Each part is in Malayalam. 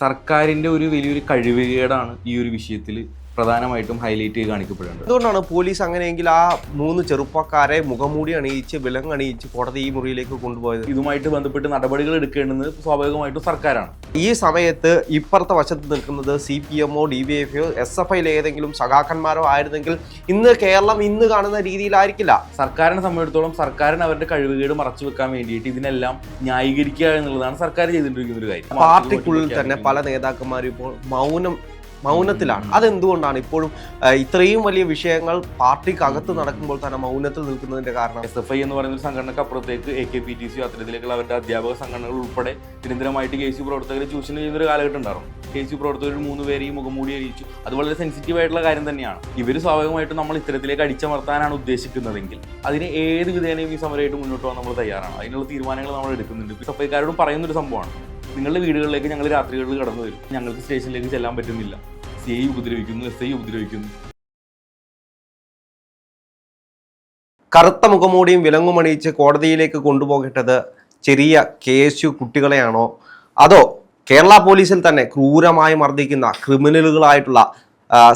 സർക്കാരിന്റെ ഒരു വലിയൊരു കഴിവുകേടാണ് ഈ ഒരു വിഷയത്തിൽ പ്രധാനമായിട്ടും ഹൈലൈറ്റ് ചെയ്ത് കാണിക്കപ്പെടേണ്ടത് അതുകൊണ്ടാണ് പോലീസ് അങ്ങനെയെങ്കിൽ ആ മൂന്ന് ചെറുപ്പക്കാരെ മുഖംമൂടി അണിയിച്ച് വിലങ്ങ് അണിയിച്ച് കോടതി ഈ മുറിയിലേക്ക് കൊണ്ടുപോയത്. ഇതുമായിട്ട് ബന്ധപ്പെട്ട് നടപടികൾ എടുക്കേണ്ടത് സ്വാഭാവികമായിട്ടും സർക്കാരാണ്. ഈ സമയത്ത് ഇപ്പുറത്തെ വശത്ത് നിൽക്കുന്നത് C P എമ്മോ D B F S F ഐയിലെ ഏതെങ്കിലും സഖാക്കന്മാരോ ആയിരുന്നെങ്കിൽ ഇന്ന് കേരളം ഇന്ന് കാണുന്ന രീതിയിലായിരിക്കില്ല. സർക്കാരിനെ സംബന്ധിച്ചിടത്തോളം സർക്കാരിന് അവരുടെ കഴിവുകേട് മറച്ചു വെക്കാൻ വേണ്ടിയിട്ട് ഇതിനെല്ലാം ന്യായീകരിക്കുക എന്നുള്ളതാണ് സർക്കാർ ചെയ്തിട്ടിരിക്കുന്ന ഒരു കാര്യം. പാർട്ടിക്കുള്ളിൽ തന്നെ പല നേതാക്കന്മാരും ഇപ്പോൾ മൗനം മൗനത്തിലാണ്. അതെന്തുകൊണ്ടാണ് ഇപ്പോഴും ഇത്രയും വലിയ വിഷയങ്ങൾ പാർട്ടിക്കകത്ത് നടക്കുമ്പോൾ തന്നെ മൗനത്തിൽ നിൽക്കുന്നതിന്റെ കാരണം? എസ് എഫ് ഐ എന്ന് പറയുന്ന സംഘടനക്ക് അപ്പുറത്തേക്ക് A K P T C അത്തരത്തിലേക്കുള്ള അവരുടെ അധ്യാപക സംഘടനകൾ ഉൾപ്പെടെ നിരന്തരമായിട്ട് കെ സി പ്രവർത്തകരെ ചൂഷണം ചെയ്യുന്ന ഒരു കാലഘട്ടം ഉണ്ടായിരുന്നു. കെ സി പ്രവർത്തകർ മൂന്ന് പേരെയും മുഖംമൂടി അറിയിച്ചു അത് വളരെ സെൻസിറ്റീവ് ആയിട്ടുള്ള കാര്യം തന്നെയാണ്. ഇവർ സ്വാഭാവികമായിട്ട് നമ്മൾ ഇത്തരത്തിലേക്ക് അടിച്ചമർത്താനാണ് ഉദ്ദേശിക്കുന്നതെങ്കിൽ അതിന് ഏത് വിധേനയും ഈ സമരമായിട്ട് മുന്നോട്ട് പോകാൻ നമ്മൾ തയ്യാറാണ്. അതിനുള്ള തീരുമാനങ്ങൾ നമ്മൾ എടുക്കുന്നുണ്ട്. എസ് എഫ് ഐക്കാരോടും പറയുന്ന ഒരു സംഭവമാണ്. നിങ്ങളുടെ വീടുകളിലേക്ക് ഞങ്ങൾ രാത്രികളിൽ കടന്നു വരും. ഞങ്ങൾക്ക് സ്റ്റേഷനിലേക്ക് ചെല്ലാൻ പറ്റുന്നില്ല. സി ഐ ഉപദ്രവിക്കുന്നു എസ് ഐ ഉപദ്രവിക്കുന്നു. കറുത്ത മുഖമൂടിയും വിലങ്ങുമണിയിച്ച് കോടതിയിലേക്ക് കൊണ്ടുപോകേണ്ടത് ചെറിയ കെ എസ് യു കുട്ടികളെയാണോ? അതോ കേരള പോലീസിൽ തന്നെ ക്രൂരമായി മർദ്ദിക്കുന്ന ക്രിമിനലുകളായിട്ടുള്ള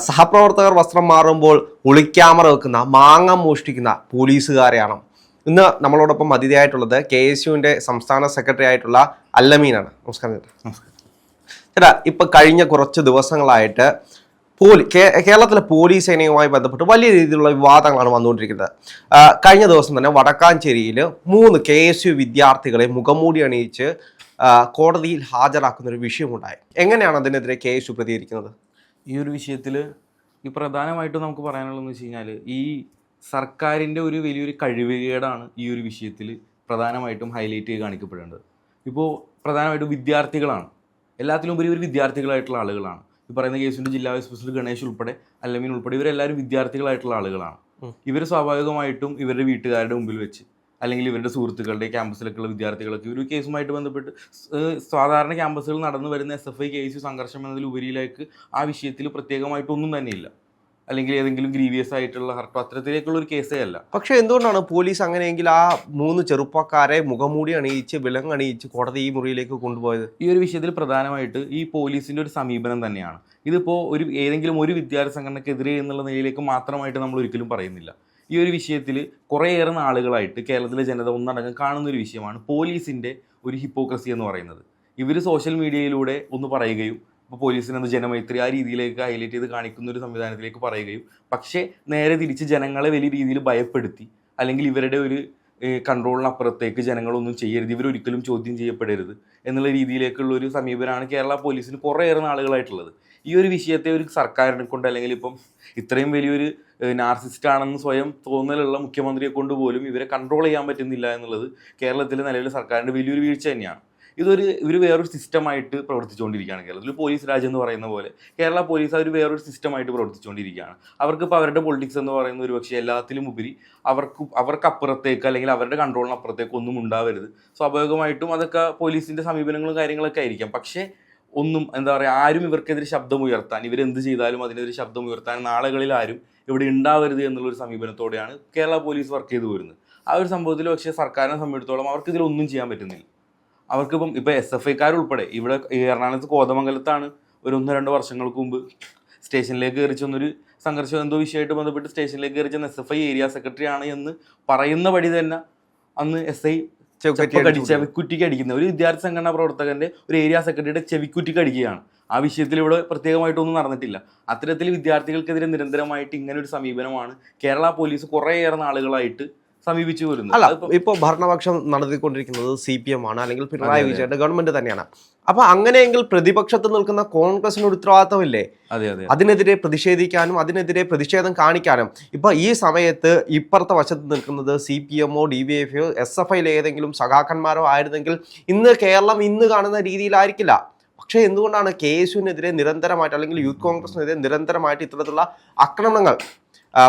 സഹപ്രവർത്തകർ വസ്ത്രം മാറുമ്പോൾ ഒളിക്യാമറ വെക്കുന്ന മാങ്ങ മോഷ്ടിക്കുന്ന പോലീസുകാരെയാണോ? ഇന്ന് നമ്മളോടൊപ്പം അതിഥിയായിട്ടുള്ളത് കെ എസ് യുവിന്റെ സംസ്ഥാന സെക്രട്ടറി ആയിട്ടുള്ള അല്ലമീനാണ്. നമസ്കാരം ചേട്ടാ. ചേട്ടാ ഇപ്പൊ കഴിഞ്ഞ കുറച്ച് ദിവസങ്ങളായിട്ട് പോലീ കേരളത്തിലെ പോലീസ് സേനയുമായി ബന്ധപ്പെട്ട് വലിയ രീതിയിലുള്ള വിവാദങ്ങളാണ് വന്നുകൊണ്ടിരിക്കുന്നത്. കഴിഞ്ഞ ദിവസം തന്നെ വടക്കാഞ്ചേരിയിൽ മൂന്ന് കെ എസ് യു വിദ്യാർത്ഥികളെ മുഖംമൂടി അണിയിച്ച് കോടതിയിൽ ഹാജരാക്കുന്ന ഒരു വിഷയമുണ്ടായി. എങ്ങനെയാണ് അതിനെതിരെ കെ എസ് യു പ്രതികരിക്കുന്നത്? ഈ ഒരു വിഷയത്തിൽ ഈ പ്രധാനമായിട്ടും നമുക്ക് പറയാനുള്ളതെന്ന് വെച്ച് കഴിഞ്ഞാൽ ഈ സർക്കാരിന്റെ ഒരു വലിയൊരു കഴിവുകേടാണ് ഈ ഒരു വിഷയത്തിൽ പ്രധാനമായിട്ടും ഹൈലൈറ്റ് ചെയ്ത് കാണിക്കപ്പെടേണ്ടത്. ഇപ്പോൾ പ്രധാനമായിട്ടും വിദ്യാർത്ഥികളാണ്. എല്ലാത്തിലും ഉപരി ഒരു വിദ്യാർത്ഥികളായിട്ടുള്ള ആളുകളാണ്. ഈ പറയുന്ന കേസിന്റെ ജില്ലാ വൈസ് പ്രസിഡന്റ് ഗണേഷ് ഉൾപ്പെടെ അല്ലമീൻ ഉൾപ്പെടെ ഇവരെല്ലാവരും വിദ്യാർത്ഥികളായിട്ടുള്ള ആളുകളാണ്. ഇവർ സ്വാഭാവികമായിട്ടും ഇവരുടെ വീട്ടുകാരുടെ മുമ്പിൽ വെച്ച് അല്ലെങ്കിൽ ഇവരുടെ സുഹൃത്തുക്കളുടെ ക്യാമ്പസിലൊക്കെയുള്ള വിദ്യാർത്ഥികളൊക്കെ ഒരു കേസുമായിട്ട് ബന്ധപ്പെട്ട് സാധാരണ ക്യാമ്പസുകൾ നടന്നു വരുന്ന എസ് എഫ് ഐ കേസ് സംഘർഷം എന്നതിലുപരിയിലേക്ക് ആ വിഷയത്തിൽ പ്രത്യേകമായിട്ടൊന്നും തന്നെയില്ല. അല്ലെങ്കിൽ ഏതെങ്കിലും ഗ്രീവിയസ് ആയിട്ടുള്ള ഹർട്ടോ അത്തരത്തിലേക്കുള്ള ഒരു കേസേ അല്ല. പക്ഷേ എന്തുകൊണ്ടാണ് പോലീസ് അങ്ങനെയെങ്കിൽ ആ മൂന്ന് ചെറുപ്പക്കാരെ മുഖംമൂടി അണിയിച്ച് വിലങ്ങണിയിച്ച് കോടതി ഈ മുറിയിലേക്ക് കൊണ്ടുപോയത്? ഈ ഒരു വിഷയത്തിൽ പ്രധാനമായിട്ട് ഈ പോലീസിന്റെ ഒരു സമീപനം തന്നെയാണ്. ഇതിപ്പോൾ ഒരു ഏതെങ്കിലും ഒരു വിദ്യാർത്ഥി സംഘടനക്കെതിരെ എന്നുള്ള നിലയിലേക്ക് മാത്രമായിട്ട് നമ്മൾ ഒരിക്കലും പറയുന്നില്ല. ഈ ഒരു വിഷയത്തിൽ കുറേയേറെ നാളുകളായിട്ട് കേരളത്തിലെ ജനത ഒന്നടങ്കം കാണുന്ന ഒരു വിഷയമാണ് പോലീസിന്റെ ഒരു ഹിപ്പോക്രസി എന്ന് പറയുന്നത്. ഇവർ സോഷ്യൽ മീഡിയയിലൂടെ ഒന്ന് പറയുകയും ഇപ്പോൾ പോലീസിന് ജനമൈത്രി ആ രീതിയിലേക്ക് ഹൈലൈറ്റ് ചെയ്ത് കാണിക്കുന്ന ഒരു സംവിധാനത്തിലേക്ക് പറയുകയും പക്ഷേ നേരെ തിരിച്ച് ജനങ്ങളെ വലിയ രീതിയിൽ ഭയപ്പെടുത്തി അല്ലെങ്കിൽ ഇവരുടെ ഒരു കൺട്രോളിനപ്പുറത്തേക്ക് ജനങ്ങളൊന്നും ചെയ്യരുത് ഇവരൊരിക്കലും ചോദ്യം ചെയ്യപ്പെടരുത് എന്നുള്ള രീതിയിലേക്കുള്ള ഒരു സമീപനമാണ് കേരള പോലീസിന് കുറേയേറെ നാളുകളായിട്ടുള്ളത്. ഈ ഒരു വിഷയത്തെ ഒരു സർക്കാരിനെ കൊണ്ട് അല്ലെങ്കിൽ ഇപ്പം ഇത്രയും വലിയൊരു നാർസിസ്റ്റ് ആണെന്ന് സ്വയം തോന്നലുള്ള മുഖ്യമന്ത്രിയെ കൊണ്ട് പോലും ഇവരെ കൺട്രോൾ ചെയ്യാൻ പറ്റുന്നില്ല എന്നുള്ളത് കേരളത്തിലെ നിലവിലെ സർക്കാരിന്റെ വലിയൊരു വീഴ്ച തന്നെയാണ്. ഇതൊരു ഇവർ വേറൊരു സിസ്റ്റമായിട്ട് പ്രവർത്തിച്ചുകൊണ്ടിരിക്കുകയാണ് കേരളത്തിൽ പോലീസ് രാജ്യം എന്ന് പറയുന്ന പോലെ കേരള പോലീസ് അവർ വേറൊരു സിസ്റ്റമായിട്ട് പ്രവർത്തിച്ചുകൊണ്ടിരിക്കുകയാണ്. അവർക്ക് ഇപ്പോൾ അവരുടെ പൊളിറ്റിക്സ് എന്ന് പറയുന്ന ഒരു പക്ഷേ എല്ലാത്തിലും ഉപരി അവർക്ക് അവർക്കപ്പുറത്തേക്ക് അല്ലെങ്കിൽ അവരുടെ കൺട്രോളിനപ്പുറത്തേക്ക് ഒന്നും ഉണ്ടാവരുത്. സ്വാഭാവികമായിട്ടും അതൊക്കെ പോലീസിന്റെ സമീപനങ്ങളും കാര്യങ്ങളൊക്കെ ആയിരിക്കാം. പക്ഷേ ഒന്നും എന്താ പറയുക ആരും ഇവർക്കെതിരെ ശബ്ദമുയർത്താൻ ഇവരെന്ത് ചെയ്താലും അതിനെതിരെ ശബ്ദമുയർത്താൻ നാളുകളിൽ ആരും ഇവിടെ ഉണ്ടാവരുത് എന്നുള്ളൊരു സമീപനത്തോടെയാണ് കേരള പോലീസ് വർക്ക് ചെയ്തു വരുന്നത് ആ ഒരു സംഭവത്തിൽ പക്ഷേ സർക്കാരിനെ സംബന്ധിച്ചിടത്തോളം അവർക്ക് ഇതിലൊന്നും ചെയ്യാൻ പറ്റുന്നില്ല. അവർക്കിപ്പം ഇപ്പോൾ എസ് എഫ് ഐക്കാർ ഉൾപ്പെടെ ഇവിടെ എറണാകുളത്ത് കോതമംഗലത്താണ് ഒരു ഒന്ന് രണ്ട് വർഷങ്ങൾക്ക് മുമ്പ് സ്റ്റേഷനിലേക്ക് കയറി ചെന്നൊരു സംഘർഷം എന്തോ വിഷയമായിട്ട് ബന്ധപ്പെട്ട് സ്റ്റേഷനിലേക്ക് കയറി ചെന്ന S F I area secretary ആണ് എന്ന് പറയുന്ന പടി തന്നെ അന്ന് എസ് ഐ ചെവിക്കുറ്റിക്ക് ചെവിക്കുറ്റി ചെവിക്കുറ്റിക്ക് അടിക്കുന്ന ഒരു വിദ്യാർത്ഥി സംഘടനാ പ്രവർത്തകന്റെ ഒരു ഏരിയ സെക്രട്ടറിയുടെ ചെവിക്കുറ്റിക്ക് അടിക്കുകയാണ്. ആ വിഷയത്തിൽ ഇവിടെ പ്രത്യേകമായിട്ടൊന്നും നടന്നിട്ടില്ല. അത്തരത്തിൽ വിദ്യാർത്ഥികൾക്കെതിരെ നിരന്തരമായിട്ട് ഇങ്ങനെ ഒരു സമീപനമാണ് കേരള പോലീസ് കുറേയേറെ നാളുകളായിട്ട് സമീപിച്ചു വരുന്നത്. അല്ല ഇപ്പൊ ഇപ്പോൾ ഭരണപക്ഷം നടത്തിക്കൊണ്ടിരിക്കുന്നത് സി പി എം ആണ് അല്ലെങ്കിൽ പിണറായി. വിജയന്റെ ഗവൺമെന്റ് തന്നെയാണ്. അപ്പൊ അങ്ങനെയെങ്കിൽ പ്രതിപക്ഷത്ത് നിൽക്കുന്ന കോൺഗ്രസിന് ഒരു ഉത്തരവാദിത്തമില്ലേ? അതെ അതെ അതിനെതിരെ പ്രതിഷേധിക്കാനും അതിനെതിരെ പ്രതിഷേധം കാണിക്കാനും. ഇപ്പൊ ഈ സമയത്ത് ഇപ്പുറത്തെ വശത്ത് നിൽക്കുന്നത് C P എമ്മോ D V F S F ഐയിലെ ഏതെങ്കിലും സഖാക്കന്മാരോ ആയിരുന്നെങ്കിൽ ഇന്ന് കേരളം ഇന്ന് കാണുന്ന രീതിയിലായിരിക്കില്ല. പക്ഷേ എന്തുകൊണ്ടാണ് കെ എസ് യുവിനെതിരെ നിരന്തരമായിട്ട് അല്ലെങ്കിൽ യൂത്ത് കോൺഗ്രസിനെതിരെ നിരന്തരമായിട്ട് ഇത്തരത്തിലുള്ള ആക്രമണങ്ങൾ?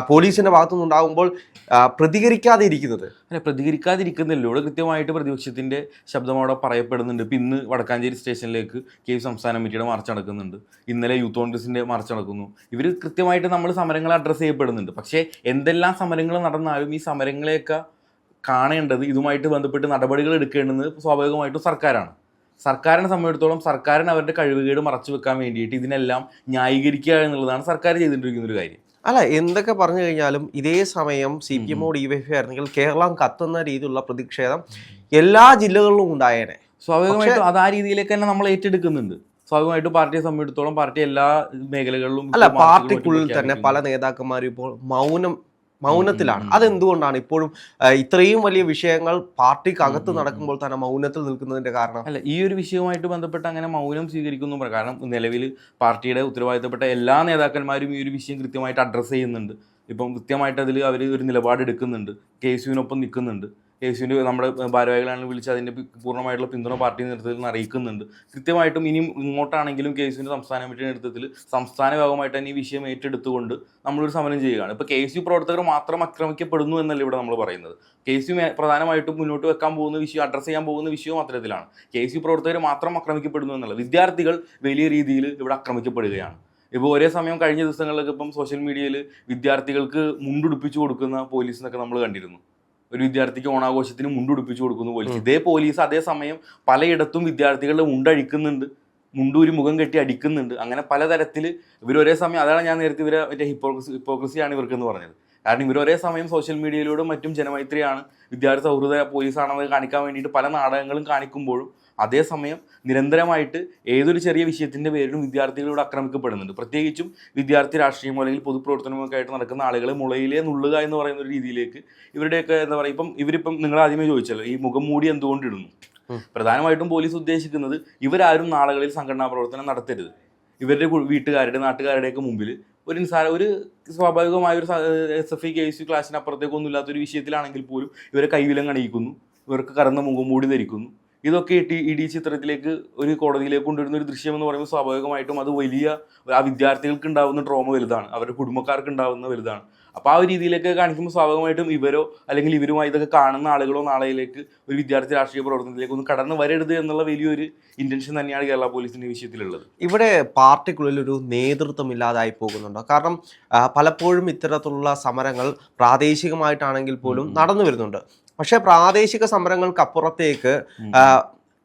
പോലീസിന്റെ ഭാഗത്തുനിന്ന് ഉണ്ടാകുമ്പോൾ ആ, പ്രതികരിക്കാതെ ഇരിക്കുന്നത്. അല്ല പ്രതികരിക്കാതിരിക്കുന്നില്ല? ഇവിടെ കൃത്യമായിട്ട് പ്രതിപക്ഷത്തിന്റെ ശബ്ദം അവിടെ പറയപ്പെടുന്നുണ്ട്. ഇപ്പം ഇന്ന് വടക്കാഞ്ചേരി സ്റ്റേഷനിലേക്ക് കെ വി സംസ്ഥാന കമ്മിറ്റിയുടെ മാർച്ച് നടക്കുന്നുണ്ട്. ഇന്നലെ യൂത്ത് കോൺഗ്രസിന്റെ മാർച്ച് നടക്കുന്നു. ഇവർ കൃത്യമായിട്ട് നമ്മൾ സമരങ്ങൾ അഡ്രസ്സ് ചെയ്യപ്പെടുന്നുണ്ട്. പക്ഷേ എന്തെല്ലാം സമരങ്ങൾ നടന്നാലും ഈ സമരങ്ങളെയൊക്കെ കാണേണ്ടത് ഇതുമായിട്ട് ബന്ധപ്പെട്ട് നടപടികൾ എടുക്കേണ്ടത് സ്വാഭാവികമായിട്ടും സർക്കാരാണ്. സർക്കാരിനെ സംബന്ധിച്ചിടത്തോളം സർക്കാരിന് അവരുടെ കഴിവുകേട് മറച്ചു വെക്കാൻ വേണ്ടിയിട്ട് ഇതിനെല്ലാം ന്യായീകരിക്കുക എന്നുള്ളതാണ് സർക്കാർ ചെയ്തുകൊണ്ടിരിക്കുന്ന ഒരു കാര്യം. അല്ല എന്തൊക്കെ പറഞ്ഞു കഴിഞ്ഞാലും ഇതേ സമയം സി പി എമ്മോ ഡി വൈ എഫ് ആയിരുന്നെങ്കിൽ കേരളം കത്തുന്ന രീതിയിലുള്ള പ്രതിഷേധം എല്ലാ ജില്ലകളിലും ഉണ്ടായേനെ. സ്വാഭാവികമായിട്ടും അത് ആ രീതിയിലേക്ക് തന്നെ നമ്മൾ ഏറ്റെടുക്കുന്നുണ്ട്. സ്വാഭാവികമായിട്ടും പാർട്ടിയെ സംബന്ധിച്ചിടത്തോളം പാർട്ടി എല്ലാ മേഖലകളിലും അല്ല പാർട്ടിക്കുള്ളിൽ തന്നെ പല നേതാക്കന്മാരും ഇപ്പോൾ മൗനം മൗനത്തിലാണ്. അതെന്തുകൊണ്ടാണ് ഇപ്പോഴും ഇത്രയും വലിയ വിഷയങ്ങൾ പാർട്ടിക്ക് അകത്ത് നടക്കുമ്പോൾ തന്നെ മൗനത്തിൽ നിൽക്കുന്നതിന്റെ കാരണം? അല്ല ഈ ഒരു വിഷയവുമായിട്ട് ബന്ധപ്പെട്ട് അങ്ങനെ മൗനം സ്വീകരിക്കുന്നു കാരണം നിലവിൽ പാർട്ടിയുടെ ഉത്തരവാദിത്തപ്പെട്ട എല്ലാ നേതാക്കന്മാരും ഈ ഒരു വിഷയം കൃത്യമായിട്ട് അഡ്രസ്സ് ചെയ്യുന്നുണ്ട്. ഇപ്പം കൃത്യമായിട്ട് അതിൽ അവർ ഒരു നിലപാട് എടുക്കുന്നുണ്ട് കെ സിയുവിനൊപ്പം യുവിനൊപ്പം നിൽക്കുന്നുണ്ട്. യുവിന്റെ നമ്മുടെ ഭാരവാഹികളാണ് വിളിച്ച് അതിന്റെ പൂർണമായിട്ടുള്ള പിന്തുണ പാർട്ടി നേതൃത്വത്തിൽ നിന്ന് അറിയിക്കുന്നുണ്ട്. കൃത്യമായിട്ടും ഇനിയും ഇങ്ങോട്ടാണെങ്കിലും കെ എസ് യുവിന്റെ സംസ്ഥാന കമ്മിറ്റി നേതൃത്വത്തിൽ സംസ്ഥാന ഭാഗമായിട്ട് തന്നെ ഈ വിഷയം ഏറ്റെടുത്തുകൊണ്ട് നമ്മളൊരു സമരം ചെയ്യുകയാണ്. ഇപ്പോൾ കെ എസ് യു പ്രവർത്തകർ മാത്രം ആക്രമിക്കപ്പെടുന്നു എന്നല്ല ഇവിടെ നമ്മൾ പറയുന്നത്. കെ എസ് യു പ്രധാനമായിട്ടും മുന്നോട്ട് വെക്കാൻ പോകുന്ന വിഷയം അഡ്രസ്സ് ചെയ്യാൻ പോകുന്ന വിഷയവും അത്തരത്തിലാണ്. കെ എസ് യു പ്രവർത്തകർ മാത്രം ആക്രമിക്കപ്പെടുന്നു എന്നുള്ളത് വിദ്യാർത്ഥികൾ വലിയ രീതിയിൽ ഇവിടെ ആക്രമിക്കപ്പെടുകയാണ്. ഇപ്പോൾ ഒരേ സമയം കഴിഞ്ഞ ദിവസങ്ങളിലൊക്കെ ഇപ്പം സോഷ്യൽ മീഡിയയിൽ വിദ്യാർത്ഥികൾക്ക് മുണ്ടുടുപ്പിച്ചു കൊടുക്കുന്ന പോലീസിനൊക്കെ നമ്മൾ കണ്ടിരുന്നു. ഒരു വിദ്യാർത്ഥിക്ക് ഓണാഘോഷത്തിന് മുണ്ടുടുപ്പിച്ചു കൊടുക്കുന്നു പോലീസ് ഇതേ പോലീസ് അതേസമയം പലയിടത്തും വിദ്യാർത്ഥികളുടെ മുണ്ടഴിക്കുന്നുണ്ട് മുണ്ടൂരി മുഖം കെട്ടി അടിക്കുന്നുണ്ട്. അങ്ങനെ പലതരത്തിൽ ഇവർ ഒരേ സമയം അതാണ് ഞാൻ നേരത്തെ ഇവരെ മറ്റേ ഹിപ്പോക്രസി ഹിപ്പോക്രസിയാണ് ഇവർക്കെന്ന് പറഞ്ഞത്. കാരണം ഇവർ ഒരേ സമയം സോഷ്യൽ മീഡിയയിലൂടെ മറ്റും ജനമൈത്രിയാണ്. വിദ്യാർത്ഥി സൗഹൃദ പോലീസാണെന്ന് കാണിക്കാൻ വേണ്ടിയിട്ട് പല നാടകങ്ങളും കാണിക്കുമ്പോഴും അതേസമയം നിരന്തരമായിട്ട് ഏതൊരു ചെറിയ വിഷയത്തിന്റെ പേരിലും വിദ്യാർത്ഥികളോട് ആക്രമിക്കപ്പെടുന്നുണ്ട്. പ്രത്യേകിച്ചും വിദ്യാർത്ഥി രാഷ്ട്രീയമോ അല്ലെങ്കിൽ പൊതുപ്രവർത്തനമൊക്കെ ആയിട്ട് നടക്കുന്ന ആളുകളെ മുളയിലേ നുള്ളുക എന്ന് പറയുന്ന ഒരു രീതിയിലേക്ക് ഇവരുടെയൊക്കെ എന്താ പറയുക ഇപ്പം ഇവരിപ്പം നിങ്ങൾ ആദ്യമേ ചോദിച്ചല്ലോ ഈ മുഖം മൂടി എന്തുകൊണ്ട് ഇടുന്നു പ്രധാനമായിട്ടും പോലീസ് ഉദ്ദേശിക്കുന്നത് ഇവരാരും നാളുകളിൽ സംഘടനാ പ്രവർത്തനം നടത്തരുത്. ഇവരുടെ വീട്ടുകാരുടെ നാട്ടുകാരുടെയൊക്കെ മുമ്പിൽ ഒരു നിസാര ഒരു സ്വാഭാവികമായ ഒരു S F I K S U ക്ലാസ്സിനപ്പുറത്തേക്കൊന്നും ഇല്ലാത്തൊരു വിഷയത്തിലാണെങ്കിൽ പോലും ഇവരെ കൈവിലം കണിയിക്കുന്നു ഇവർക്ക് കറന്ന മുഖം മൂടി ധരിക്കുന്നു. ഇതൊക്കെ ഇട്ടി ഇ ഡി ചിത്രത്തിലേക്ക് ഒരു കോടതിയിലേക്ക് കൊണ്ടുവരുന്ന ഒരു ദൃശ്യം എന്ന് പറയുമ്പോൾ സ്വാഭാവികമായിട്ടും അത് വലിയ ആ വിദ്യാർത്ഥികൾക്ക് ഉണ്ടാവുന്ന ട്രോമ വലുതാണ്. അവരുടെ കുടുംബക്കാർക്ക് ഉണ്ടാവുന്ന വലുതാണ്. അപ്പോൾ ആ ഒരു രീതിയിലേക്ക് കാണിക്കുമ്പോൾ സ്വാഭാവികമായിട്ടും ഇവരോ അല്ലെങ്കിൽ ഇവരുമായി ഇതൊക്കെ കാണുന്ന ആളുകളോ നാളെയിലേക്ക് ഒരു വിദ്യാർത്ഥി രാഷ്ട്രീയ പ്രവർത്തനത്തിലേക്ക് ഒന്ന് കടന്നു വരരുത് എന്നുള്ള വലിയൊരു ഇന്റൻഷൻ തന്നെയാണ് കേരള പോലീസിന്റെ വിഷയത്തിലുള്ളത്. ഇവിടെ പാർട്ടിക്കുള്ളിൽ ഒരു നേതൃത്വം ഇല്ലാതായി പോകുന്നുണ്ടോ? കാരണം പലപ്പോഴും ഇത്തരത്തിലുള്ള സമരങ്ങൾ പ്രാദേശികമായിട്ടാണെങ്കിൽ പോലും നടന്നു വരുന്നുണ്ട്. പക്ഷേ പ്രാദേശിക സമരങ്ങൾക്ക് അപ്പുറത്തേക്ക്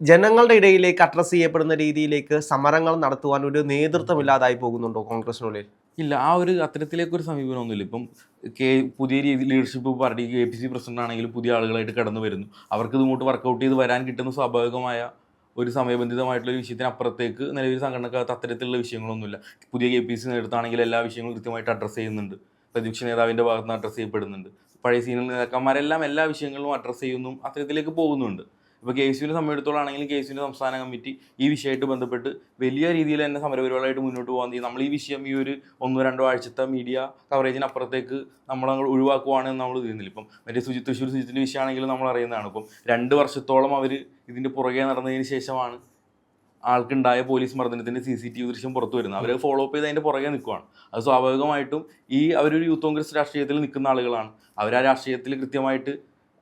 ജനങ്ങളുടെ ഇടയിലേക്ക് അഡ്രസ് ചെയ്യപ്പെടുന്ന രീതിയിലേക്ക് സമരങ്ങൾ നടത്തുവാൻ ഒരു നേതൃത്വം ഇല്ലാതായി പോകുന്നുണ്ടോ കോൺഗ്രസിനുള്ളിൽ? ഇല്ല ആ ഒരു അത്തരത്തിലേക്ക് ഒരു സമീപനമൊന്നുമില്ല. ഇപ്പം കെ പുതിയ രീതി leadership party K P C president ആണെങ്കിലും പുതിയ ആളുകളായിട്ട് കടന്നു വരുന്നു. അവർക്ക് ഇതുകൊണ്ട് വർക്കൗട്ട് ചെയ്ത് വരാൻ കിട്ടുന്ന സ്വാഭാവികമായ ഒരു സമയബന്ധിതമായിട്ടുള്ള ഒരു വിഷയത്തിനപ്പുറത്തേക്ക് നിലവിൽ സംഘടനക്കകത്ത് അത്തരത്തിലുള്ള വിഷയങ്ങളൊന്നുമില്ല. പുതിയ കെ പി സി നേതൃത്വമാണെങ്കിൽ എല്ലാ വിഷയങ്ങളും കൃത്യമായിട്ട് അഡ്രസ്സ് ചെയ്യുന്നുണ്ട്. പ്രതിപക്ഷ നേതാവിന്റെ ഭാഗത്ത് നിന്ന് അഡ്രസ്സ് ചെയ്യപ്പെടുന്നുണ്ട്. പഴയ സീനിയർ നേതാക്കന്മാരെല്ലാം എല്ലാ വിഷയങ്ങളും അഡ്രസ്സ് ചെയ്യുന്നു അത്തരത്തിലേക്ക് പോകുന്നുണ്ട്. ഇപ്പോൾ കെ സിയുടെ സംബന്ധിച്ചിടത്തോളം ആണെങ്കിലും കെ സിയുടെ സംസ്ഥാന കമ്മിറ്റി ഈ വിഷയമായിട്ട് ബന്ധപ്പെട്ട് വലിയ രീതിയിൽ തന്നെ സമരപരിപാടിയായിട്ട് മുന്നോട്ട് പോകാൻ ചെയ്യും. നമ്മൾ ഈ വിഷയം ഈ ഒരു ഒന്നോ രണ്ടോ ആഴ്ചത്തെ മീഡിയ കവറേജിന് അപ്പുറത്തേക്ക് നമ്മൾ അങ്ങ് ഒഴിവാക്കുവാണെന്ന് നമ്മൾ ചെയ്യുന്നില്ല ഇപ്പം മറ്റേ സുജിത് തൃശ്ശൂർ സുജിത്തിന്റെ വിഷയമാണെങ്കിലും നമ്മൾ അറിയുന്നതാണ്. ഇപ്പം രണ്ട് വർഷത്തോളം അവർ ഇതിന്റെ പുറകെ നടന്നതിന് ശേഷമാണ് ആൾക്കുണ്ടായ പോലീസ് മർദ്ദനത്തിന്റെ സി സി ടി വി ദൃശ്യം പുറത്തു വരുന്നത് അവരെ ഫോളോ അപ്പ് ചെയ്ത് അതിന്റെ പുറകെ നിൽക്കുവാണ്. അത് സ്വാഭാവികമായിട്ടും ഈ അവരൊരു യൂത്ത് കോൺഗ്രസ് രാഷ്ട്രീയത്തിൽ നിൽക്കുന്ന ആളുകളാണ്. അവർ ആ രാഷ്ട്രീയത്തിൽ കൃത്യമായിട്ട്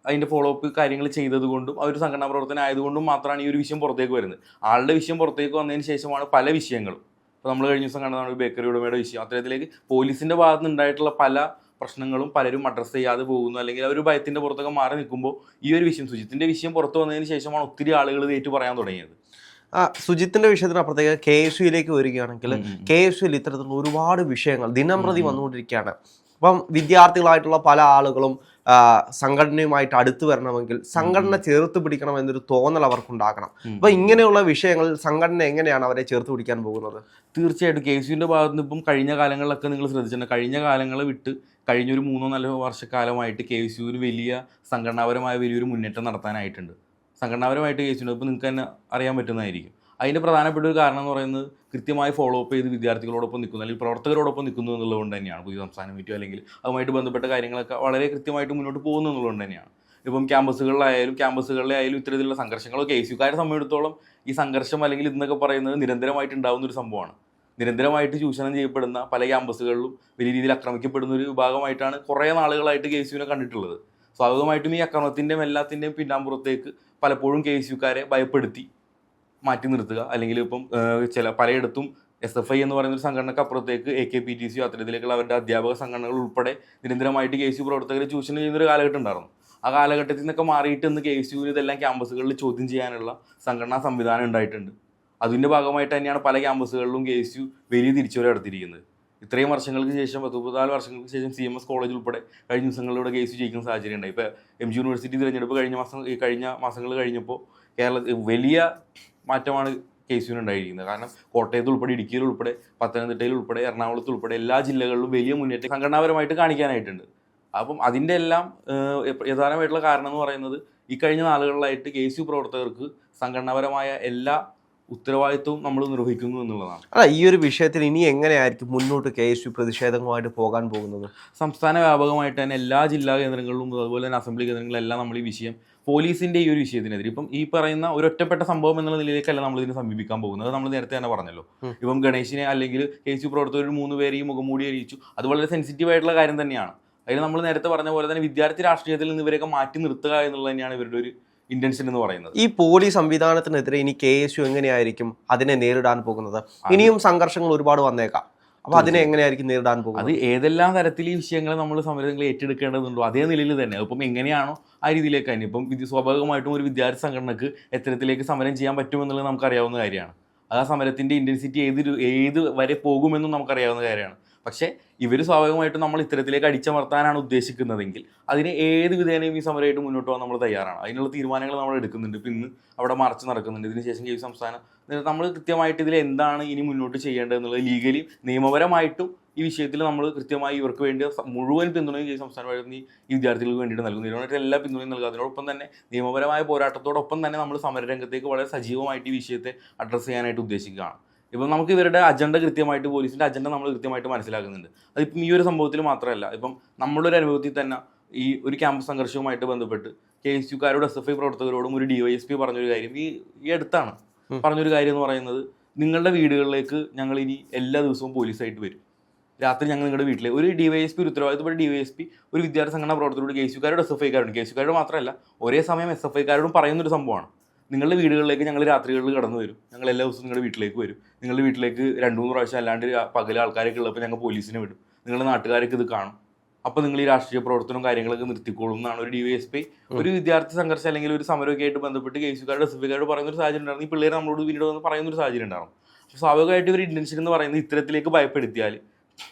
അതിന്റെ ഫോളോ അപ്പ് കാര്യങ്ങൾ ചെയ്തതുകൊണ്ടും അവർ സംഘടനാ പ്രവർത്തനം ആയതുകൊണ്ടും മാത്രമാണ് ഈ ഒരു വിഷയം പുറത്തേക്ക് വരുന്നത്. ആളുടെ വിഷയം പുറത്തേക്ക് വന്നതിന് ശേഷമാണ് പല വിഷയങ്ങളും. ഇപ്പോൾ നമ്മൾ കഴിഞ്ഞ ദിവസം കണ്ടതാണ് ഒരു ബേക്കറി ഉടമയുടെ വിഷയം. അത്തരത്തിലേക്ക് പോലീസിന്റെ ഭാഗത്ത് നിന്നുണ്ടായിട്ടുള്ള പല പ്രശ്നങ്ങളും പലരും അഡ്രസ്സ് ചെയ്യാതെ പോകുന്നു. അല്ലെങ്കിൽ അവർ ഭയത്തിന്റെ പുറത്തൊക്കെ മാറി നിൽക്കുമ്പോൾ ഈ ഒരു വിഷയം സുജിത്തിന്റെ വിഷയം പുറത്തു വന്നതിന് ശേഷമാണ് ഒത്തിരി ആളുകൾ ഏറ്റു പറയാൻ തുടങ്ങിയത്. ആ സുജിത്തിന്റെ വിഷയത്തിന് അപ്പുറത്തേക്ക് കെ എസ് യുയിലേക്ക് വരികയാണെങ്കിൽ. കെ എസ് യുയിൽ ഇത്തരത്തിലുള്ള ഒരുപാട് വിഷയങ്ങൾ ദിനം പ്രതി. വന്നുകൊണ്ടിരിക്കുകയാണ് അപ്പം വിദ്യാർത്ഥികളായിട്ടുള്ള പല ആളുകളും സംഘടനയുമായിട്ട് അടുത്തു വരണമെങ്കിൽ സംഘടന ചേർത്ത് പിടിക്കണം എന്നൊരു തോന്നൽ അവർക്കുണ്ടാക്കണം. അപ്പൊ ഇങ്ങനെയുള്ള വിഷയങ്ങൾ സംഘടന എങ്ങനെയാണ് അവരെ ചേർത്ത് പിടിക്കാൻ പോകുന്നത് തീർച്ചയായിട്ടും കെ യുവിന്റെ ഭാഗത്ത് നിന്ന് ഇപ്പം കഴിഞ്ഞ കാലങ്ങളിലൊക്കെ നിങ്ങൾ ശ്രദ്ധിച്ചിട്ടുണ്ട് കഴിഞ്ഞ കാലങ്ങൾ വിട്ട് കഴിഞ്ഞൊരു മൂന്നോ നാലോ വർഷക്കാലമായിട്ട് കെ എസ് യുവിന് വലിയ സംഘടനാപരമായ വലിയൊരു മുന്നേറ്റം നടത്താനായിട്ടുണ്ട് സംഘടനാപരമായിട്ട് കെ എസ് ഇപ്പോൾ നിങ്ങൾക്ക് തന്നെ അറിയാൻ പറ്റുന്നതായിരിക്കും. അതിന്റെ പ്രധാനപ്പെട്ട ഒരു കാരണം എന്ന് പറയുന്നത് കൃത്യമായി ഫോളോ അപ്പ് ചെയ്ത് വിദ്യാർത്ഥികളോടൊപ്പം നിൽക്കുന്നു. അല്ലെങ്കിൽ പ്രവർത്തകരോടൊപ്പം നിൽക്കുന്നു എന്നുള്ളതുകൊണ്ട് തന്നെയാണ്. പുതിയ സംസ്ഥാനം കമ്മിറ്റിയോ അല്ലെങ്കിൽ അതുമായിട്ട് ബന്ധപ്പെട്ട കാര്യങ്ങളൊക്കെ വളരെ കൃത്യമായിട്ട് മുന്നോട്ട് പോകുന്നു എന്നുള്ളതുകൊണ്ട് തന്നെയാണ്. ഇപ്പം ക്യാമ്പസുകളിലായാലും ക്യാമ്പസുകളിലെ ആയാലും ഇത്തരത്തിലുള്ള സംഘർഷങ്ങളൊക്കെ യുക്കാരെ സംബന്ധിച്ചിടത്തോളം ഈ സംഘർഷം അല്ലെങ്കിൽ ഇതെന്നൊക്കെ പറയുന്നത് നിരന്തരമായിട്ട് ഉണ്ടാകുന്ന ഒരു സംഭവമാണ്. നിരന്തരമായിട്ട് ചൂഷണം ചെയ്യപ്പെടുന്ന പല ക്യാമ്പസുകളിലും വലിയ രീതിയിൽ ആക്രമിക്കപ്പെടുന്ന ഒരു വിഭാഗമായിട്ടാണ് കുറേ നാളുകളായിട്ട് കെ എസ് യുവിനെ കണ്ടിട്ടുള്ളത്. സ്വാഭാവികമായിട്ടും ഈ അക്രമത്തിന്റെയും എല്ലാത്തിന്റെയും പിന്നാമ്പുറത്തേക്ക് പലപ്പോഴും കെ എസ് യുക്കാരെ ഭയപ്പെടുത്തി മാറ്റി നിർത്തുക. അല്ലെങ്കിൽ ഇപ്പം ചില പലയിടത്തും എസ് എഫ് ഐ എന്ന് പറയുന്ന ഒരു സംഘടനക്ക് അപ്പുറത്തേക്ക് A K P T C അത്തരത്തിലേക്കുള്ള അവരുടെ അധ്യാപക സംഘടനകൾ ഉൾപ്പെടെ നിരന്തരമായിട്ട് കെ എസ് യു പ്രവർത്തകരെ ചൂഷണം ചെയ്യുന്നൊരു കാലഘട്ടം ഉണ്ടായിരുന്നു. ആ കാലഘട്ടത്തിൽ നിന്നൊക്കെ മാറിയിട്ട് ഇന്ന് കെ എസ് യു ഇതെല്ലാം ക്യാമ്പസുകളിൽ ചോദ്യം ചെയ്യാനുള്ള സംഘടനാ സംവിധാനം ഉണ്ടായിട്ടുണ്ട്. അതിന്റെ ഭാഗമായിട്ട് തന്നെയാണ് പല ക്യാമ്പസുകളിലും കെ എസ് യു വലിയ തിരിച്ചുവരവ് നടത്തിയിരിക്കുന്നത്. ഇത്രയും വർഷങ്ങൾക്ക് ശേഷം പത്ത് മുപ്പത്തിനാല് വർഷങ്ങൾക്ക് ശേഷം സി എം എസ് കോളേജ് ഉൾപ്പെടെ കഴിഞ്ഞ ദിവസങ്ങളിലൂടെ കേസ് ജയിക്കുന്ന സാഹചര്യം ഉണ്ടായി. ഇപ്പോൾ എം ജി യൂണിവേഴ്സിറ്റി തിരഞ്ഞെടുപ്പ് കഴിഞ്ഞ മാസം കഴിഞ്ഞ മാസങ്ങൾ കഴിഞ്ഞപ്പോൾ കേരള വലിയ മാറ്റമാണ് കേസിനുണ്ടായിരിക്കുന്നത് കാരണം കോട്ടയത്ത് ഉൾപ്പെടെ ഇടുക്കിയിൽ ഉൾപ്പെടെ പത്തനംതിട്ടയിൽ ഉൾപ്പെടെ എറണാകുളത്ത് ഉൾപ്പെടെ എല്ലാ ജില്ലകളിലും വലിയ മുന്നേറ്റം സംഘടനാപരമായിട്ട് കാണിക്കാനായിട്ടുണ്ട്. അപ്പം അതിന്റെ എല്ലാം പ്രധാനമായിട്ടുള്ള കാരണം എന്ന് പറയുന്നത് ഈ കഴിഞ്ഞ നാളുകളിലായിട്ട് കെ സി പ്രവർത്തകർക്ക് സംഘടനാപരമായ എല്ലാ ഉത്തരവാദിത്വവും നമ്മൾ നിർവഹിക്കുന്നു എന്നുള്ളതാണ്. അല്ല ഈ ഒരു വിഷയത്തിൽ ഇനി എങ്ങനെയായിരിക്കും മുന്നോട്ട് കെ എസ് യു പ്രതിഷേധങ്ങളുമായിട്ട് പോകാൻ പോകുന്നത്? സംസ്ഥാന വ്യാപകമായിട്ട് തന്നെ എല്ലാ ജില്ലാ കേന്ദ്രങ്ങളിലും അതുപോലെ തന്നെ അസംബ്ലി കേന്ദ്രങ്ങളിലെല്ലാം നമ്മൾ ഈ വിഷയം പോലീസിന്റെ ഈ ഒരു വിഷയത്തിനെതിരെ ഇപ്പം ഈ പറയുന്ന ഒരു ഒറ്റപ്പെട്ട സംഭവം എന്നുള്ള നിലയിലേക്കല്ല നമ്മൾ ഇതിനെ സമീപിക്കാൻ പോകുന്നത്. അത് നമ്മൾ നേരത്തെ തന്നെ പറഞ്ഞല്ലോ. ഇപ്പം ഗണേശിനെ അല്ലെങ്കിൽ കെ എസ് യു പ്രവർത്തകർ മൂന്ന് പേരെയും ഈ മുഖംമൂടി അറിയിച്ചു. അത് വളരെ സെൻസിറ്റീവ് ആയിട്ടുള്ള കാര്യം തന്നെയാണ്. അതിന് നമ്മൾ നേരത്തെ പറഞ്ഞ പോലെ തന്നെ വിദ്യാർത്ഥി രാഷ്ട്രീയത്തിൽ നിന്ന് ഇവരെയൊക്കെ മാറ്റി നിർത്തുക എന്നുള്ളത് തന്നെയാണ് ഇവരുടെ ഒരു ഇന്റൻഷൻ എന്ന് പറയുന്നത്. ഈ പോലീസ് സംവിധാനത്തിനെതിരെ ഇനി കെ എസ് യു എങ്ങനെയായിരിക്കും അതിനെ നേരിടാൻ പോകുന്നത്? ഇനിയും സംഘർഷങ്ങൾ ഒരുപാട് വന്നേക്കാം. അപ്പൊ അതിനെ എങ്ങനെയായിരിക്കും നേരിടാൻ പോകുന്നത്? അത് ഏതെല്ലാം തരത്തിൽ ഈ വിഷയങ്ങൾ നമ്മൾ സമരങ്ങൾ ഏറ്റെടുക്കേണ്ടതുണ്ടോ? അതേ നിലയിൽ തന്നെ. അപ്പം എങ്ങനെയാണോ ആ രീതിയിലേക്ക് തന്നെ. ഇപ്പം സ്വാഭാവികമായിട്ടും ഒരു വിദ്യാർത്ഥി സംഘടനക്ക് എത്തരത്തിലേക്ക് സമരം ചെയ്യാൻ പറ്റുമെന്നുള്ളത് നമുക്കറിയാവുന്ന കാര്യമാണ്. അത് ആ സമരത്തിന്റെ ഇന്റൻസിറ്റി ഏത് ഏത് വരെ പോകുമെന്നും നമുക്കറിയാവുന്ന കാര്യമാണ്. പക്ഷേ ഇവർ സ്വാഭാവികമായിട്ടും നമ്മൾ ഇത്തരത്തിലേക്ക് അടിച്ചമർത്താനാണ് ഉദ്ദേശിക്കുന്നതെങ്കിൽ അതിന് ഏത് വിധേനയും ഈ സമരമായിട്ട് മുന്നോട്ട് പോകാൻ നമ്മൾ തയ്യാറാണ്. അതിനുള്ള തീരുമാനങ്ങൾ നമ്മൾ എടുക്കുന്നുണ്ട്. ഇപ്പം ഇന്ന് അവിടെ മാർച്ച് നടക്കുന്നുണ്ട്. ഇതിനുശേഷം ജീവി സംസ്ഥാനം നമ്മൾ കൃത്യമായിട്ട് ഇതിൽ എന്താണ് ഇനി മുന്നോട്ട് ചെയ്യേണ്ടത് എന്നുള്ളത് ലീഗലി നിയമപരമായിട്ടും ഈ വിഷയത്തിൽ നമ്മൾ കൃത്യമായി ഇവർക്ക് വേണ്ടി മുഴുവൻ പിന്തുണയും ഈ സംസ്ഥാനമായിട്ട് ഈ വിദ്യാർത്ഥികൾക്ക് വേണ്ടിയിട്ട് നൽകുന്നു. ഇതിനായിട്ട് എല്ലാ പിന്തുണയും നൽകുക അതിനോടൊപ്പം തന്നെ നിയമപരമായ പോരാട്ടത്തോടൊപ്പം തന്നെ നമ്മൾ സമരരംഗത്തേക്ക് വളരെ സജീവമായിട്ട് ഈ വിഷയത്തെ അഡ്രസ്സ് ചെയ്യാനായിട്ട് ഉദ്ദേശിക്കുകയാണ്. ഇപ്പം നമുക്ക് ഇവരുടെ അജണ്ട കൃത്യമായിട്ട് പോലീസിന്റെ അജണ്ട നമ്മൾ കൃത്യമായിട്ട് മനസ്സിലാക്കുന്നുണ്ട്. അതിപ്പം ഈ ഒരു സംഭവത്തിൽ മാത്രമല്ല ഇപ്പം നമ്മളൊരു അനുഭവത്തിൽ തന്നെ ഈ ഒരു ക്യാമ്പസ് സംഘർഷവുമായിട്ട് ബന്ധപ്പെട്ട് കെ എസ് യുക്കാരോട് എസ് എഫ് ഐ പ്രവർത്തകരോടും ഒരു ഡി വൈ എസ് പി പറഞ്ഞൊരു കാര്യം ഈ ഈ അടുത്താണ്. പറഞ്ഞൊരു കാര്യം എന്ന് പറയുന്നത് നിങ്ങളുടെ വീടുകളിലേക്ക് ഞങ്ങൾ ഇനി എല്ലാ ദിവസവും പോലീസായിട്ട് വരും. രാത്രി ഞങ്ങൾ നിങ്ങളുടെ വീട്ടിലെ ഒരു ഡി വൈ എസ് പി ഒരു ഉത്തരവാദിത്തപ്പെട്ട ഡി വൈ എസ് പി ഒരു വിദ്യാർത്ഥി സംഘടന പ്രവർത്തകരോട് കെ എസ് യുക്കാരോട് എസ് എഫ് ഐക്കാരുണ്ട് കെ എസ് യുക്കാരോട് മാത്രമല്ല ഒരേ സമയം എസ് എഫ് ഐക്കാരോടും പറയുന്നൊരു സംഭവമാണ്. നിങ്ങളുടെ വീടുകളിലേക്ക് ഞങ്ങൾ രാത്രികളിൽ കടന്നു വരും. ഞങ്ങൾ എല്ലാ ദിവസവും നിങ്ങളുടെ വീട്ടിലേക്ക് വരും. നിങ്ങളുടെ വീട്ടിലേക്ക് രണ്ട് മൂന്ന് പ്രാവശ്യം അല്ലാണ്ട് പകൽ ആൾക്കാരൊക്കെ ഉള്ളപ്പോൾ ഞങ്ങൾ പോലീസിനെ വിടും. നിങ്ങളുടെ നാട്ടുകാരൊക്കെ ഇത് കാണും. അപ്പോൾ നിങ്ങൾ ഈ രാഷ്ട്രീയ പ്രവർത്തനവും കാര്യങ്ങളൊക്കെ നിർത്തിക്കോളും എന്നാണ് ഒരു ഡി വൈ എസ് പി ഒരു വിദ്യാർത്ഥി സംഘർഷം അല്ലെങ്കിൽ ഒരു സമരമൊക്കെ ആയിട്ട് ബന്ധപ്പെട്ട് കേസുകാരുടെ എസ് പറയുന്ന ഒരു സാഹചര്യം ഉണ്ടായിരുന്നു. ഈ പിള്ളേർ നമ്മളോട് പിന്നീട് വന്ന് പറയുന്ന ഒരു സാഹചര്യം ഉണ്ടാകും അപ്പോൾ സ്വാഭാവികമായിട്ട് ഒരു ഇന്റൻഷൻ എന്ന് പറയുന്നത് ഇത്തരത്തിലേക്ക് ഭയപ്പെടുത്തിയാൽ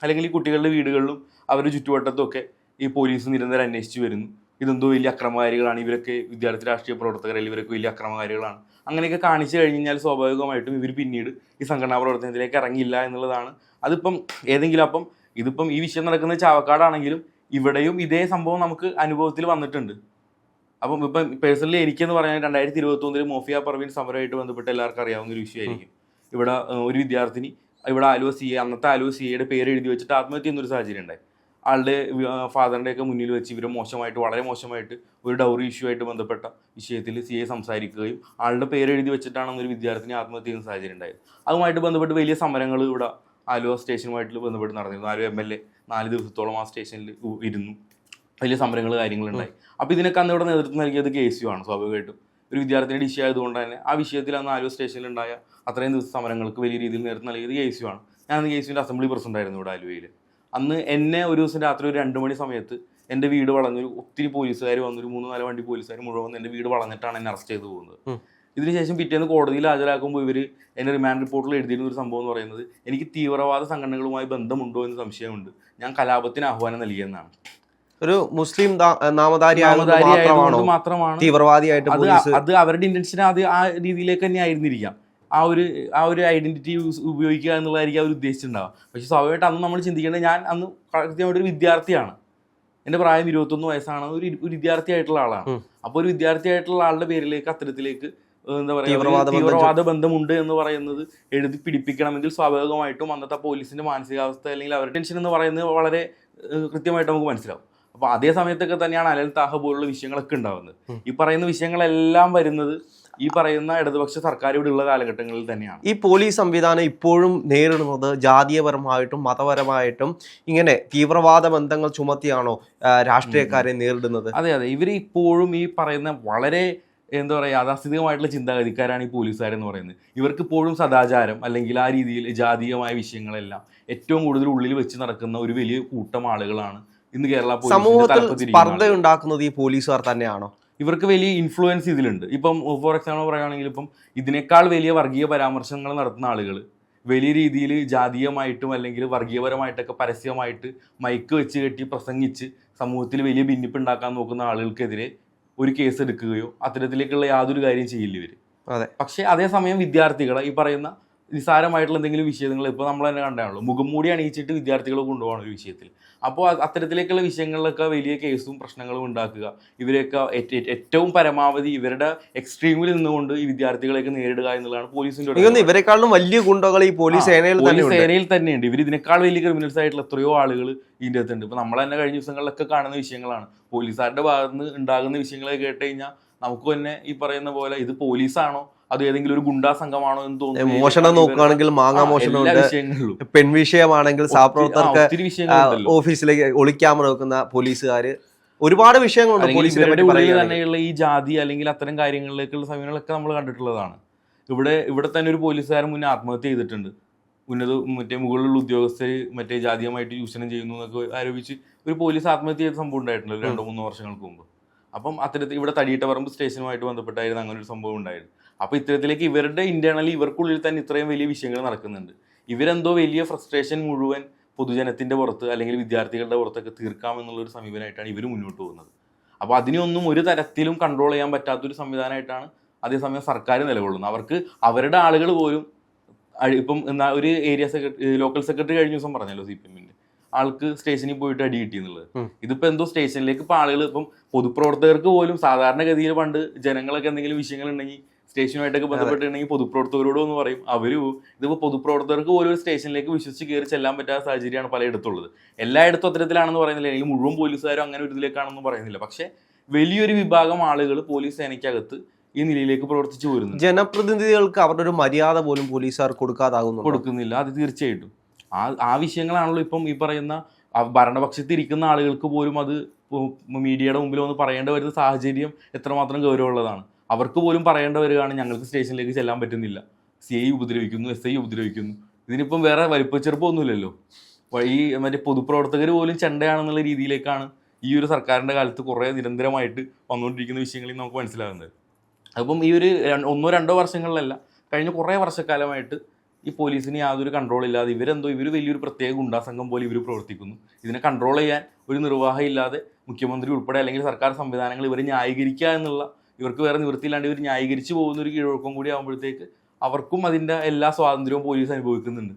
അല്ലെങ്കിൽ ഈ കുട്ടികളുടെ വീടുകളിലും അവരുടെ ചുറ്റുവട്ടത്തും ഒക്കെ ഈ പോലീസ് നിരന്തരം അന്വേഷിച്ച് വരുന്നു. ഇതെന്തോ വലിയ അക്രമകാരികളാണ്. ഇവരൊക്കെ വിദ്യാർത്ഥി രാഷ്ട്രീയ പ്രവർത്തകരല്ല? ഇവരൊക്കെ വലിയ അക്രമകാരികളാണ്. അങ്ങനെയൊക്കെ കാണിച്ചു കഴിഞ്ഞ് കഴിഞ്ഞാൽ സ്വാഭാവികമായിട്ടും ഇവർ പിന്നീട് ഈ സംഘടനാ പ്രവർത്തനത്തിലേക്ക് ഇറങ്ങില്ല എന്നുള്ളതാണ്. അതിപ്പം ഏതെങ്കിലും അപ്പം ഇതിപ്പം ഈ വിഷയം നടക്കുന്ന ചാവക്കാടാണെങ്കിലും ഇവിടെയും ഇതേ സംഭവം നമുക്ക് അനുഭവത്തിൽ വന്നിട്ടുണ്ട്. അപ്പം ഇപ്പം പേഴ്സണലി എനിക്കെന്ന് പറഞ്ഞാൽ രണ്ടായിരത്തി ഇരുപത്തി ഒന്നിൽ മോഫിയ പർവീൻ സമരമായിട്ട് ബന്ധപ്പെട്ട് എല്ലാവർക്കും അറിയാവുന്ന ഒരു വിഷയമായിരിക്കും. ഇവിടെ ഒരു വിദ്യാർത്ഥിനി ഇവിടെ ആലുവ സി എ അന്നത്തെ ആലുവ സി എയുടെ പേര് എഴുതി വെച്ചിട്ട് ആത്മഹത്യ എന്നൊരു സാഹചര്യം ഉണ്ടായി. ആളുടെ ഫാദറിന്റെ ഒക്കെ മുന്നിൽ വെച്ച് ഇവർ മോശമായിട്ട് വളരെ മോശമായിട്ട് ഒരു ഡൗറി ഇഷ്യൂ ആയിട്ട് ബന്ധപ്പെട്ട വിഷയത്തിൽ സി എ സംസാരിക്കുകയും ആളുടെ പേര് എഴുതി വെച്ചിട്ടാണ് ഒരു വിദ്യാർത്ഥിനി ആത്മഹത്യ ചെയ്യുന്ന സാഹചര്യം ഉണ്ടായത്. അതുമായിട്ട് ബന്ധപ്പെട്ട് വലിയ സമരങ്ങൾ ഇവിടെ ആലുവ സ്റ്റേഷനുമായിട്ട് ബന്ധപ്പെട്ട് നടന്നിരുന്നു. ആലുവ എം എൽ എ നാല് ദിവസത്തോളം ആ സ്റ്റേഷനിൽ ഇരുന്നു. വലിയ സമരങ്ങൾ കാര്യങ്ങളുണ്ടായി അപ്പോൾ ഇതിനൊക്കെ അന്ന് ഇവിടെ നേതൃത്വം നൽകിയത് കെ സി ആണ്. സ്വാഭാവികമായിട്ടും ഒരു വിദ്യാർത്ഥിയുടെ ഇഷ്യൂ ആയതുകൊണ്ട് തന്നെ ആ വിഷയത്തിൽ അന്ന് ആലുവ സ്റ്റേഷനിലുണ്ടായ അത്രയും ദിവസം സമരങ്ങൾക്ക് വലിയ രീതിയിൽ നേതൃത്വം നൽകിയത് കെ സി ആണ്. ഞാൻ കെ സിയുടെ അസംബ്ലി പ്രസിഡന്റ് ആയിരുന്നു ഇവിടെ ആലുവയിൽ അന്ന് എന്നെ ഒരു ദിവസം രാത്രി ഒരു രണ്ട് മണി സമയത്ത് എന്റെ വീട് വളഞ്ഞൊരു ഒത്തിരി പോലീസുകാർ വന്നൊരു മൂന്ന് നാല് വണ്ടി പോലീസുകാർ മുഴുവൻ എന്റെ എന്റെ വീട് വളഞ്ഞിട്ടാണ് എന്നെ അറസ്റ്റ് ചെയ്ത് പോകുന്നത്. ഇതിനുശേഷം പിറ്റേന്ന് കോടതിയിൽ ഹാജരാക്കുമ്പോൾ ഇവർ എന്റെ റിമാൻഡ് റിപ്പോർട്ടിൽ എഴുതിയിരുന്ന ഒരു സംഭവം എന്ന് പറയുന്നത് എനിക്ക് തീവ്രവാദ സംഘടനകളുമായി ബന്ധമുണ്ടോ എന്ന് സംശയമുണ്ട്. ഞാൻ കലാപത്തിന് ആഹ്വാനം നൽകിയെന്നാണ്. ഒരു മുസ്ലിം ദാ- നാമധാരി ആയതുകൊണ്ട് നാമധാരി മാത്രമാണോ തീവ്രവാദിയായിട്ട് അത് അവരുടെ ഇന്റൻഷൻ അത് ആ രീതിയിലേക്ക് തന്നെ ആയിരുന്നിരിക്കാം. ആ ഒരു ആ ഒരു ഐഡന്റിറ്റി ഉപയോഗിക്കുക എന്നുള്ളതായിരിക്കും അവർ ഉദ്ദേശിച്ചിട്ടുണ്ടാവുക. പക്ഷേ സ്വാഭാവികമായിട്ട് അന്ന് നമ്മൾ ചിന്തിക്കേണ്ടത് ഞാൻ അന്ന് കൃത്യമായിട്ട് ഒരു വിദ്യാർത്ഥിയാണ്. എന്റെ പ്രായം ഇരുപത്തൊന്ന് വയസ്സാണ്. ഒരു ഒരു വിദ്യാർത്ഥിയായിട്ടുള്ള ആളാണ്. അപ്പോൾ ഒരു വിദ്യാർത്ഥിയായിട്ടുള്ള ആളുടെ പേരിലേക്ക് അത്തരത്തിലേക്ക് എന്താ പറയുക തീവ്രവാദ ബന്ധമുണ്ട് എന്ന് പറയുന്നത് എഴുതി പിടിപ്പിക്കണമെങ്കിൽ സ്വാഭാവികമായിട്ടും അന്നത്തെ പോലീസിന്റെ മാനസികാവസ്ഥ അല്ലെങ്കിൽ അവരുടെ ടെൻഷൻ എന്ന് പറയുന്നത് വളരെ കൃത്യമായിട്ട് നമുക്ക് മനസ്സിലാവും. അപ്പോൾ അതേ സമയത്തൊക്കെ തന്നെയാണ് അലൽ താഹ പോലുള്ള വിഷയങ്ങളൊക്കെ ഉണ്ടാകുന്നത് ഈ പറയുന്ന വിഷയങ്ങളെല്ലാം വരുന്നത് ഈ പറയുന്ന ഇടതുപക്ഷ സർക്കാർ ഇവിടെ ഉള്ള കാലഘട്ടങ്ങളിൽ തന്നെയാണ്. ഈ പോലീസ് സംവിധാനം ഇപ്പോഴും നേരിടുന്നത് ജാതീയപരമായിട്ടും മതപരമായിട്ടും ഇങ്ങനെ തീവ്രവാദ ബന്ധങ്ങൾ ചുമത്തിയാണോ രാഷ്ട്രീയക്കാരെ നേരിടുന്നത്? അതെ അതെ. ഇവർ ഇപ്പോഴും ഈ പറയുന്ന വളരെ എന്താ പറയുക യാഥാസ്ഥിതികമായിട്ടുള്ള ചിന്താഗതിക്കാരാണ് ഈ പോലീസുകാരെന്ന് പറയുന്നത്. ഇവർക്ക് ഇപ്പോഴും സദാചാരം അല്ലെങ്കിൽ ആ രീതിയിൽ ജാതീയമായ വിഷയങ്ങളെല്ലാം ഏറ്റവും കൂടുതൽ ഉള്ളിൽ വെച്ച് നടക്കുന്ന ഒരു വലിയ കൂട്ടം ആളുകളാണ് ഇന്ന് കേരള പോലീസ് സമൂഹത്തിൽ സ്പർദ്ധ ഉണ്ടാക്കുന്നത് ഈ പോലീസുകാർ തന്നെയാണോ? ഇവർക്ക് വലിയ ഇൻഫ്ലുവൻസ് ഇതിലുണ്ട്. ഇപ്പം ഫോർ എക്സാമ്പിൾ പറയുകയാണെങ്കിൽ ഇപ്പം ഇതിനേക്കാൾ വലിയ വർഗീയ പരാമർശങ്ങൾ നടത്തുന്ന ആളുകൾ വലിയ രീതിയിൽ ജാതീയമായിട്ടും അല്ലെങ്കിൽ വർഗീയപരമായിട്ടൊക്കെ പരസ്യമായിട്ട് മൈക്ക് വെച്ച് കെട്ടി പ്രസംഗിച്ച് സമൂഹത്തിൽ വലിയ ഭിന്നിപ്പ് ഉണ്ടാക്കാൻ നോക്കുന്ന ആളുകൾക്കെതിരെ ഒരു കേസ് എടുക്കുകയോ അത്തരത്തിലേക്കുള്ള യാതൊരു കാര്യം ചെയ്യില്ല ഇവർ അതെ. പക്ഷേ അതേസമയം വിദ്യാർത്ഥികളെ ഈ പറയുന്ന നിസ്സാരമായിട്ടുള്ള എന്തെങ്കിലും വിഷയങ്ങൾ ഇപ്പോൾ നമ്മൾ തന്നെ കണ്ടാണല്ലോ മുഖംമൂടി അണിയിച്ചിട്ട് വിദ്യാർത്ഥികളെ കൊണ്ടുപോകണം ഒരു വിഷയത്തിൽ. അപ്പോൾ അത്തരത്തിലേക്കുള്ള വിഷയങ്ങളിലൊക്കെ വലിയ കേസും പ്രശ്നങ്ങളും ഉണ്ടാക്കുക. ഇവരെയൊക്കെ ഏറ്റവും പരമാവധി ഇവരുടെ എക്സ്ട്രീമിൽ നിന്നുകൊണ്ട് ഈ വിദ്യാർത്ഥികളെയൊക്കെ നേരിടുക എന്നുള്ളതാണ് പോലീസിന്റെ ഇവരെക്കാളും വലിയ ഗുണ്ടകൾ ഈ പോലീസ് സേനയിൽ സേനയിൽ തന്നെയുണ്ട്. ഇവർ ഇതിനേക്കാൾ വലിയ ക്രിമിനൽസ് ആയിട്ടുള്ള എത്രയോ ആളുകൾ ഇതിന്റെ അകത്തുണ്ട്. ഇപ്പൊ നമ്മൾ തന്നെ കഴിഞ്ഞ ദിവസങ്ങളിലൊക്കെ കാണുന്ന വിഷയങ്ങളാണ്. പോലീസുകാരുടെ ഭാഗത്ത് നിന്ന് ഉണ്ടാകുന്ന വിഷയങ്ങളെ കേട്ട് കഴിഞ്ഞാൽ നമുക്ക് തന്നെ ഈ പറയുന്ന പോലെ ഇത് പോലീസാണോ അത് ഏതെങ്കിലും ഒരു ഗുണ്ടാ സംഘമാണോ എന്ന് തോന്നുന്നു. മോഷണം നോക്കുകയാണെങ്കിൽ മാങ്ങാ മോഷണം പെൺ വിഷയമാണെങ്കിൽ സഹപ്രവർത്തകർക്ക് ഓഫീസിലേക്ക് ഒളിക്യാമറ വെക്കുന്ന പോലീസുകാർ ഒരുപാട് വിഷയങ്ങളുണ്ട് പോലീസിന്റെ പോലീസിനെ ഉള്ളിൽ തന്നെയുള്ള ഈ ജാതി അല്ലെങ്കിൽ അത്തരം കാര്യങ്ങളിലേക്കുള്ള സമയങ്ങളൊക്കെ നമ്മൾ കണ്ടിട്ടുള്ളതാണ്. ഇവിടെ ഇവിടെ തന്നെ ഒരു പോലീസുകാരൻ മുന്നേ ആത്മഹത്യ ചെയ്തിട്ടുണ്ട്. ഉന്നത മറ്റേ മുകളിലുള്ള ഉദ്യോഗസ്ഥർ മറ്റേ ജാതീയമായിട്ട് ചൂഷണം ചെയ്യുന്നു എന്നൊക്കെ ആരോപിച്ച് ഒരു പോലീസ് ആത്മഹത്യ ചെയ്ത സംഭവം ഉണ്ടായിട്ടുണ്ട് രണ്ടോ മൂന്നോ വർഷങ്ങൾക്ക് മുമ്പ്. അപ്പം അത്തരത്തിൽ ഇവിടെ തടിയിട്ടവറമ്പ് സ്റ്റേഷനുമായിട്ട് ബന്ധപ്പെട്ടായിരുന്നു അങ്ങനെ ഒരു സംഭവം ഉണ്ടായിരുന്നു അപ്പോൾ ഇത്തരത്തിലേക്ക് ഇവരുടെ ഇന്റേണലി ഇവർക്കുള്ളിൽ തന്നെ ഇത്രയും വലിയ വിഷയങ്ങൾ നടക്കുന്നുണ്ട്. ഇവരെന്തോ വലിയ ഫ്രസ്ട്രേഷൻ മുഴുവൻ പൊതുജനത്തിന്റെ പുറത്ത് അല്ലെങ്കിൽ വിദ്യാർത്ഥികളുടെ പുറത്തൊക്കെ തീർക്കാമെന്നുള്ള ഒരു സമീപനമായിട്ടാണ് ഇവർ മുന്നോട്ട് പോകുന്നത്. അപ്പോൾ അതിനൊന്നും ഒരു തരത്തിലും കൺട്രോൾ ചെയ്യാൻ പറ്റാത്തൊരു സംവിധാനമായിട്ടാണ് അതേസമയം സർക്കാർ നിലകൊള്ളുന്നത്. അവർക്ക് അവരുടെ ആളുകൾ പോലും ഇപ്പം എന്നാ ഒരു ഏരിയ സെക്രട്ടറി ലോക്കൽ സെക്രട്ടറി കഴിഞ്ഞ ദിവസം പറഞ്ഞല്ലോ സി പി എമ്മിന്റെ ആൾക്ക് സ്റ്റേഷനിൽ പോയിട്ട് അടി കിട്ടി എന്നുള്ളത്. ഇതിപ്പോ എന്തോ സ്റ്റേഷനിലേക്ക് ഇപ്പൊ ആളുകൾ ഇപ്പം പൊതുപ്രവർത്തകർക്ക് പോലും സാധാരണഗതിയിൽ പണ്ട് ജനങ്ങളൊക്കെ എന്തെങ്കിലും വിഷയങ്ങൾ ഉണ്ടെങ്കിൽ സ്റ്റേഷനുമായിട്ടൊക്കെ ബന്ധപ്പെട്ടിട്ടുണ്ടെങ്കിൽ പൊതുപ്രവർത്തകരോട് എന്ന് പറയും അവർ ഇതിപ്പോൾ ഇതിപ്പോ പൊതുപ്രവർത്തകർക്ക് പോലും ഒരു സ്റ്റേഷനിലേക്ക് വിശ്വസിച്ച് കയറി ചെല്ലാൻ പറ്റാത്ത സാഹചര്യമാണ് പലയിടത്തുള്ളത്. എല്ലായിടത്തും അത്തരത്തിലാണെന്ന് പറയുന്നില്ല. അല്ലെങ്കിൽ മുഴുവൻ പോലീസുകാരും അങ്ങനെ ഒരു ഇതിലേക്കാണെന്ന് പറയുന്നില്ല. പക്ഷെ വലിയൊരു വിഭാഗം ആളുകൾ പോലീസ് സേനയ്ക്കകത്ത് ഈ നിലയിലേക്ക് പ്രവർത്തിച്ചു വരുന്നു ജനപ്രതിനിധികൾക്ക് അവരുടെ ഒരു മര്യാദ പോലും പോലീസുകാർ കൊടുക്കാതാകുന്നു കൊടുക്കുന്നില്ല. അത് തീർച്ചയായിട്ടും. ആ ആ വിഷയങ്ങളാണല്ലോ ഇപ്പം ഈ പറയുന്ന ഭരണപക്ഷത്തിരിക്കുന്ന ആളുകൾക്ക് പോലും അത് മീഡിയയുടെ മുമ്പിൽ ഒന്ന് പറയേണ്ട വരുന്ന സാഹചര്യം എത്രമാത്രം ഗൗരവമുള്ളതാണ്. അവർക്ക് പോലും പറയേണ്ട വരികയാണ് ഞങ്ങൾക്ക് സ്റ്റേഷനിലേക്ക് ചെല്ലാൻ പറ്റുന്നില്ല. സി ഐ ഉപദ്രവിക്കുന്നു എസ് ഐ ഉപദ്രവിക്കുന്നു. ഇതിനിപ്പം വേറെ വലിപ്പച്ചെറുപ്പമൊന്നുമില്ലല്ലോ ഈ മറ്റേ പൊതുപ്രവർത്തകർ പോലും ചെണ്ടയാണെന്നുള്ള രീതിയിലേക്കാണ് ഈ ഒരു സർക്കാരിന്റെ കാലത്ത് കുറേ നിരന്തരമായിട്ട് വന്നുകൊണ്ടിരിക്കുന്ന വിഷയങ്ങളിൽ നമുക്ക് മനസ്സിലാകുന്നത്. അപ്പം ഈ ഒരു ഒന്നോ രണ്ടോ വർഷങ്ങളിലല്ല കഴിഞ്ഞ കുറേ വർഷക്കാലമായിട്ട് ഈ പോലീസിന് യാതൊരു കൺട്രോൾ ഇല്ലാതെ ഇവരെന്തോ ഇവർ വലിയൊരു പ്രത്യേക ഗുണ്ടാ സംഘം പോലെ ഇവർ പ്രവർത്തിക്കുന്നു. ഇതിനെ കൺട്രോൾ ചെയ്യാൻ ഒരു നിർവാഹം ഇല്ലാതെ മുഖ്യമന്ത്രി ഉൾപ്പെടെ അല്ലെങ്കിൽ സർക്കാർ സംവിധാനങ്ങൾ ഇവരെ ന്യായീകരിക്കുക എന്നുള്ള ഇവർക്ക് വേറെ നിവൃത്തിയില്ലാണ്ട് ഇവർ ന്യായീകരിച്ച് പോകുന്ന ഒരു കീഴ്വഴക്കം കൂടി ആകുമ്പോഴത്തേക്ക് അവർക്കും അതിന്റെ എല്ലാ സ്വാതന്ത്ര്യവും പോലീസ് അനുഭവിക്കുന്നുണ്ട്.